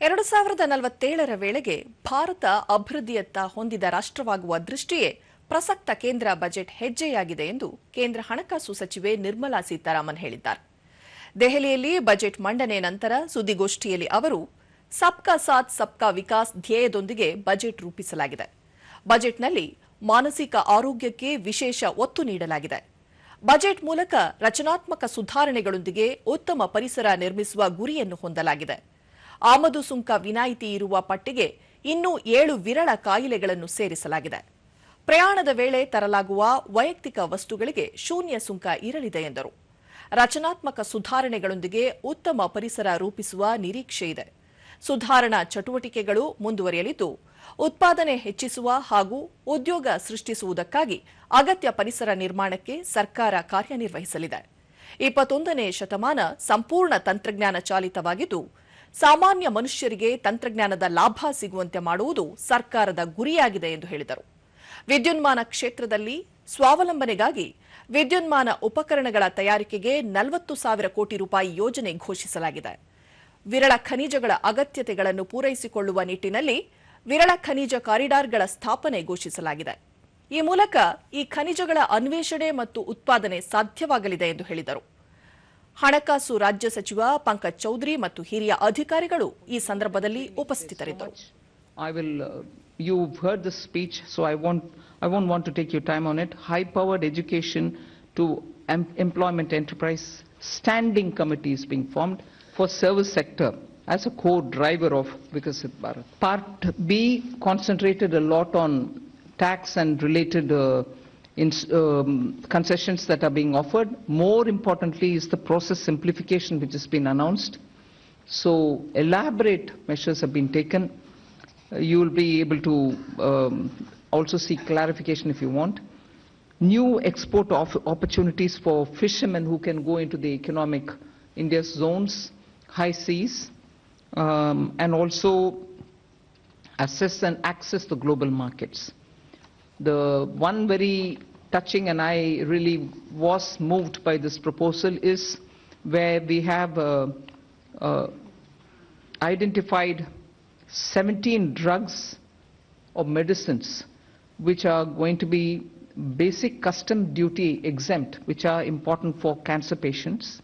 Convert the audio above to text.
ಎರಡು ಸಾವಿರದ ನಲವತ್ತೇಳರ ವೇಳೆಗೆ ಭಾರತ ಅಭಿವೃದ್ಧಿಯತ್ತ ಹೊಂದಿದ ರಾಷ್ಟ್ರವಾಗುವ ದೃಷ್ಟಿಯೇ ಪ್ರಸಕ್ತ ಕೇಂದ್ರ ಬಜೆಟ್ ಹೆಜ್ಜೆಯಾಗಿದೆ ಎಂದು ಕೇಂದ್ರ ಹಣಕಾಸು ಸಚಿವೆ ನಿರ್ಮಲಾ ಸೀತಾರಾಮನ್ ಹೇಳಿದ್ದಾರೆ. ದೆಹಲಿಯಲ್ಲಿ ಬಜೆಟ್ ಮಂಡನೆ ನಂತರ ಸುದ್ದಿಗೋಷ್ಠಿಯಲ್ಲಿ ಅವರು, ಸಬ್ಕಾ ಸಾಥ್, ಸಬ್ಕಾ ವಿಕಾಸ್ ಧ್ಯೇಯದೊಂದಿಗೆ ಬಜೆಟ್ ರೂಪಿಸಲಾಗಿದೆ. ಬಜೆಟ್ನಲ್ಲಿ ಮಾನಸಿಕ ಆರೋಗ್ಯಕ್ಕೆ ವಿಶೇಷ ಒತ್ತು ನೀಡಲಾಗಿದೆ. ಬಜೆಟ್ ಮೂಲಕ ರಚನಾತ್ಮಕ ಸುಧಾರಣೆಗಳೊಂದಿಗೆ ಉತ್ತಮ ಪರಿಸರ ನಿರ್ಮಿಸುವ ಗುರಿಯನ್ನು ಹೊಂದಲಾಗಿದೆ. ಆಮದು ಸುಂಕ ವಿನಾಯಿತಿ ಇರುವ ಪಟ್ಟಿಗೆ ಇನ್ನೂ ಏಳು ವಿರಳ ಕಾಯಿಲೆಗಳನ್ನು ಸೇರಿಸಲಾಗಿದೆ. ಪ್ರಯಾಣದ ವೇಳೆ ತರಲಾಗುವ ವೈಯಕ್ತಿಕ ವಸ್ತುಗಳಿಗೆ ಶೂನ್ಯ ಸುಂಕ ಇರಲಿದೆ ಎಂದರು. ರಚನಾತ್ಮಕ ಸುಧಾರಣೆಗಳೊಂದಿಗೆ ಉತ್ತಮ ಪರಿಸರ ರೂಪಿಸುವ ನಿರೀಕ್ಷೆ ಇದೆ. ಸುಧಾರಣಾ ಚಟುವಟಿಕೆಗಳು ಮುಂದುವರಿಯಲಿದ್ದು, ಉತ್ಪಾದನೆ ಹೆಚ್ಚಿಸುವ ಹಾಗೂ ಉದ್ಯೋಗ ಸೃಷ್ಟಿಸುವುದಕ್ಕಾಗಿ ಅಗತ್ಯ ಪರಿಸರ ನಿರ್ಮಾಣಕ್ಕೆ ಸರ್ಕಾರ ಕಾರ್ಯನಿರ್ವಹಿಸಲಿದೆ. ಇಪ್ಪತ್ತೊಂದನೇ ಶತಮಾನ ಸಂಪೂರ್ಣ ತಂತ್ರಜ್ಞಾನ ಚಾಲಿತವಾಗಿದ್ದು ಸಾಮಾನ್ಯ ಮನುಷ್ಯರಿಗೆ ತಂತ್ರಜ್ಞಾನದ ಲಾಭ ಸಿಗುವಂತೆ ಮಾಡುವುದು ಸರ್ಕಾರದ ಗುರಿಯಾಗಿದೆ ಎಂದು ಹೇಳಿದರು. ವಿದ್ಯುನ್ಮಾನ ಕ್ಷೇತ್ರದಲ್ಲಿ ಸ್ವಾವಲಂಬನೆಗಾಗಿ ವಿದ್ಯುನ್ಮಾನ ಉಪಕರಣಗಳ ತಯಾರಿಕೆಗೆ ನಲವತ್ತು ಸಾವಿರ ಕೋಟಿ ರೂಪಾಯಿ ಯೋಜನೆ ಘೋಷಿಸಲಾಗಿದೆ. ವಿರಳ ಖನಿಜಗಳ ಅಗತ್ಯತೆಗಳನ್ನು ಪೂರೈಸಿಕೊಳ್ಳುವ ನಿಟ್ಟಿನಲ್ಲಿ ವಿರಳ ಖನಿಜ ಕಾರಿಡಾರ್ಗಳ ಸ್ಥಾಪನೆ ಘೋಷಿಸಲಾಗಿದೆ. ಈ ಮೂಲಕ ಈ ಖನಿಜಗಳ ಅನ್ವೇಷಣೆ ಮತ್ತು ಉತ್ಪಾದನೆ ಸಾಧ್ಯವಾಗಲಿದೆ ಎಂದು ಹೇಳಿದರು. ಹಣಕಾಸು ರಾಜ್ಯ ಸಚಿವ ಪಂಕಜ್ ಚೌಧರಿ ಮತ್ತು ಹಿರಿಯ ಅಧಿಕಾರಿಗಳು ಈ ಸಂದರ್ಭದಲ್ಲಿ ಉಪಸ್ಥಿತರಿದ್ದರು I will you heard heard speech speech, I want I I won't to take take time on it high powered education to enterprise, standing committee is being formed for service sector as a core driver of Vikasit Bharat. Part B concentrated lot on tax and related uh, ins- um, concessions that are being offered. More importantly is the process simplification which has been announced. So elaborate measures have been taken. Uh, You will be able to um, also seek clarification if you want. New export opportunities for fishermen who can go into the economic India's zones, high seas, um, and also assess and access the global markets. The one very touching, and I really was moved by this proposal, is where we have uh, uh, identified 17 drugs or medicines which are going to be basic custom duty exempt, which are important for cancer patients.